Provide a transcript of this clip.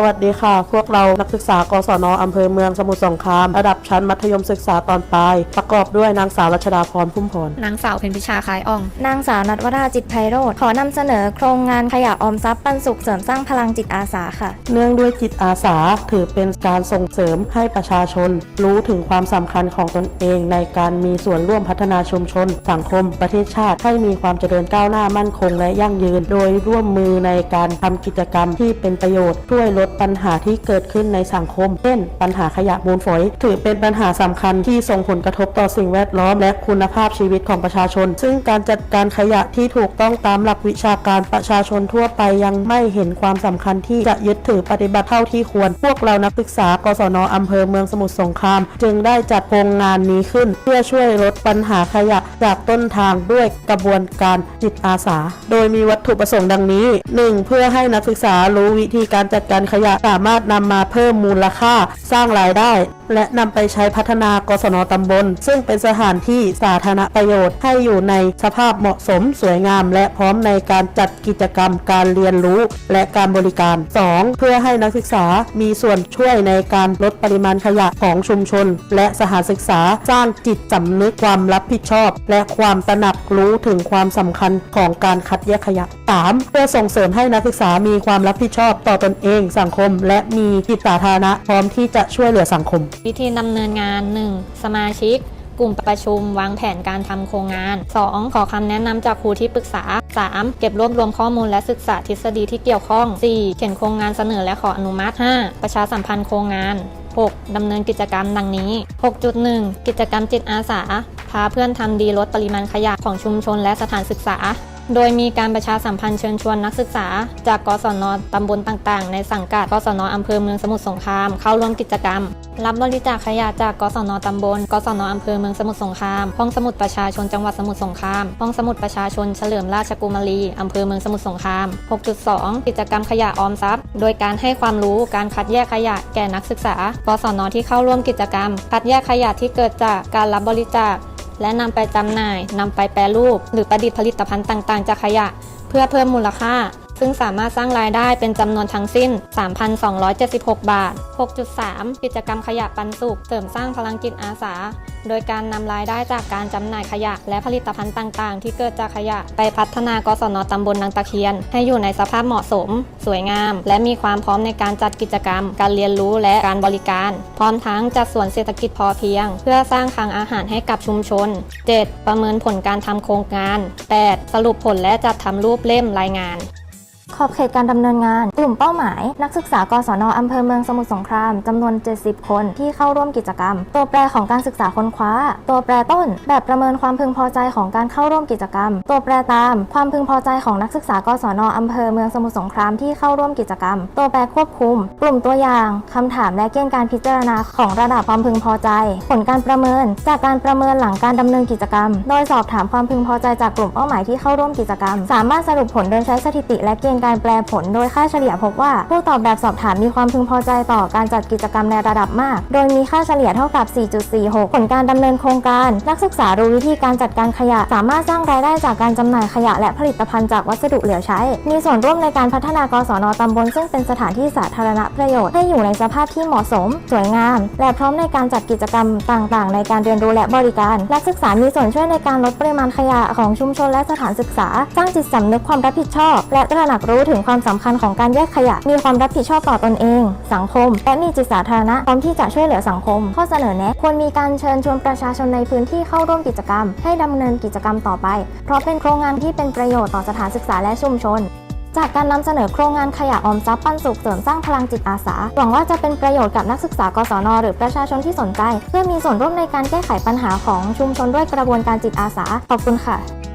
สวัสดีค่ะ พวกเรานักศึกษากศนอำเภอเมืองสมุทรสงคราม ระดับชั้นมัธยมศึกษาตอนปลาย ประกอบด้วยนางสาวรัชดาพรพุ่มพร นางสาวเพ็ญพิชาคล้ายอ่อง นางสาวนัทวราจิตไพโรธขอนำเสนอโครงงานขยะออมทรัพย์ปันสุขเสริมสร้างพลังจิตอาสาค่ะ เนื่องด้วยจิตอาสาถือเป็นการส่งเสริมให้ประชาชน รู้ถึงความสำคัญของตนเองในการมีส่วนร่วมพัฒนาชุมชน สังคม ประเทศชาติ ให้มีความเจริญก้าวหน้ามั่นคงและยั่งยืน โดยร่วมมือในการทำกิจกรรมที่เป็นประโยชน์ช่วยลดปัญหาที่เกิดขึ้นในสังคม เช่น ปัญหาขยะมูลฝอย ถือเป็นปัญหาสำคัญที่ส่งผลกระทบต่อสิ่งแวดล้อมและคุณภาพชีวิตของประชาชน ซึ่งการจัดการขยะที่ถูกต้องตามหลักวิชาการประชาชนทั่วไปยังไม่เห็นความสำคัญที่จะยึดถือปฏิบัติเท่าที่ควร พวกเรานักศึกษากศนอำเภอเมืองสมุทรสงคราม จึงได้จัดโครงงานนี้ขึ้น เพื่อช่วยลดปัญหาขยะจากต้นทางด้วยกระบวนการจิตอาสา โดยมีวัตถุประสงค์ดังนี้ 1. เพื่อให้นักศึกษารู้วิธีการจัดการขยะสามารถนำมาเพิ่มมูลค่าสร้างรายได้ และนำไปใช้พัฒนากศนตำบล ซึ่งเป็นสถานที่สาธารณประโยชน์ให้อยู่ในสภาพเหมาะสมสวยงาม และพร้อมในการจัดกิจกรรมการเรียนรู้ และการบริการ 2. เพื่อให้นักศึกษามีส่วนช่วยในการลดปริมาณขยะของชุมชน และสถานศึกษาสร้างจิตสำนึกความรับผิดชอบ และความตระหนักรู้ถึงความสำคัญของการคัดแยกขยะ 3. เพื่อส่งเสริมให้นักศึกษามีความรับผิดชอบต่อตอนเองสังคม และมีจิตสาธารณะพร้อมที่จะช่วยเหลือสังคม วิธีดำเนินงาน 1. สมาชิก กลุ่มประชุม วางแผนการทำโครงงาน 2. ขอคำแนะนำจากครูที่ปรึกษา 3. เก็บรวบรวมข้อมูลและศึกษาทฤษฎีที่เกี่ยวข้อง 4. เขียนโครงงานเสนอและขออนุมัติ 5. ประชาสัมพันธ์โครงงาน 6. ดำเนินกิจกรรมดังนี้ 6.1 กิจกรรมจิตอาสา พาเพื่อนทำดีลดปริมาณขยะของชุมชนและสถานศึกษา โดยมีการประชาสัมพันธ์เชิญชวนนักศึกษา จากกศนตำบลต่างๆ ในสังกัดกศนอำเภอเมืองสมุทรสงคราม เข้าร่วมกิจกรรม รับบริจาคขยะจากกศนตำบล กศนอำเภอเมืองสมุทรสงคราม ห้องสมุดประชาชนจังหวัดสมุทรสงคราม ห้องสมุดประชาชนเฉลิมราชกุมารีอำเภอเมืองสมุทรสงคราม 6.2 กิจกรรมขยะออมทรัพย์ โดยการให้ความรู้การคัดแยกขยะแก่นักศึกษา กศนที่เข้าร่วมกิจกรรม คัดแยกขยะที่เกิดจากการรับบริจาค และนำไปจำหน่ายนำไปแปรรูป หรือประดิษฐ์ผลิตภัณฑ์ต่าง ๆ จากขยะ เพื่อเพิ่มมูลค่า ซึ่งสามารถสร้างรายได้เป็นจำนวนทั้งสิ้น 3,276 บาท 6.3 กิจกรรมขยะปันสุข เสริมสร้างพลังจิตอาสา โดยการนำรายได้จากการจำหน่ายขยะ และผลิตภัณฑ์ต่าง ๆ ที่เกิดจากขยะ ไปพัฒนากศนตำบลนางตะเคียน ให้อยู่ในสภาพเหมาะสม สวยงาม และมีความพร้อมในการจัดกิจกรรม การเรียนรู้และการบริการ พร้อมทั้งจัดสวนเศรษฐกิจพอเพียง เพื่อสร้างคลังอาหารให้กับชุมชน 7. ประเมินผลการทำโครงงาน 8. สรุปผลและจัดทำรูปเล่มรายงาน ขอบเขตการดำเนินงานกลุ่มเป้าหมาย นักศึกษากศนอำเภอเมืองสมุทรสงครามจำนวน 70 คนที่เข้าร่วมกิจกรรม ตัวแปรของการศึกษาค้นคว้า ตัวแปรต้น แบบประเมินความพึงพอใจของการเข้าร่วมกิจกรรม ตัวแปรตาม ความพึงพอใจของนักศึกษากศนอำเภอเมืองสมุทรสงครามที่เข้าร่วมกิจกรรม ตัวแปรควบคุม กลุ่มตัวอย่างคำถามและเกณฑ์การพิจารณาของระดับความพึงพอใจ ผลการประเมิน จากการประเมินหลังการดำเนินกิจกรรม โดยสอบถามความพึงพอใจจากกลุ่มเป้าหมายที่เข้าร่วมกิจกรรม สามารถสรุปผลโดยใช้สถิติและเกณฑ์การแปลผลโดยค่าเฉลี่ยพบว่าผู้ตอบแบบสอบถามมีความพึงพอใจต่อการจัดกิจกรรมในระดับมาก โดยมีค่าเฉลี่ยเท่ากับ 4.46 ผลการดำเนินโครงการ นักศึกษารู้วิธีการจัดการขยะ สามารถสร้างรายได้จากการจำหน่ายขยะและผลิตภัณฑ์จากวัสดุเหลือใช้ มีส่วนร่วมในการพัฒนากศนตำบลซึ่งเป็นสถานที่สาธารณประโยชน์ให้อยู่ในสภาพที่เหมาะสม สวยงาม และพร้อมในการจัดกิจกรรมต่างๆ ในการเรียนรู้และบริการ นักศึกษา มีส่วนช่วยในการลดปริมาณขยะของชุมชนและสถานศึกษา สร้างจิตสำนึกความรับผิดชอบ และตระหนักรู้ถึงความสำคัญของการแยกขยะ มีความรับผิดชอบต่อตนเอง สังคม และมีจิตสาธารณะพร้อมที่จะช่วยเหลือสังคม ข้อเสนอแนะควรมีการเชิญชวนประชาชนในพื้นที่เข้าร่วมกิจกรรม ให้ดำเนินกิจกรรมต่อไป เพราะเป็นโครงงานที่เป็นประโยชน์ต่อสถานศึกษาและชุมชนจากการนำเสนอโครงงานขยะออมทรัพย์ปันสุขเสริมสร้างพลังจิตอาสา หวังว่าจะเป็นประโยชน์กับนักศึกษากศนหรือประชาชนที่สนใจ เพื่อมีส่วนร่วมในการแก้ไขปัญหาของชุมชนด้วยกระบวนการจิตอาสา ขอบคุณค่ะ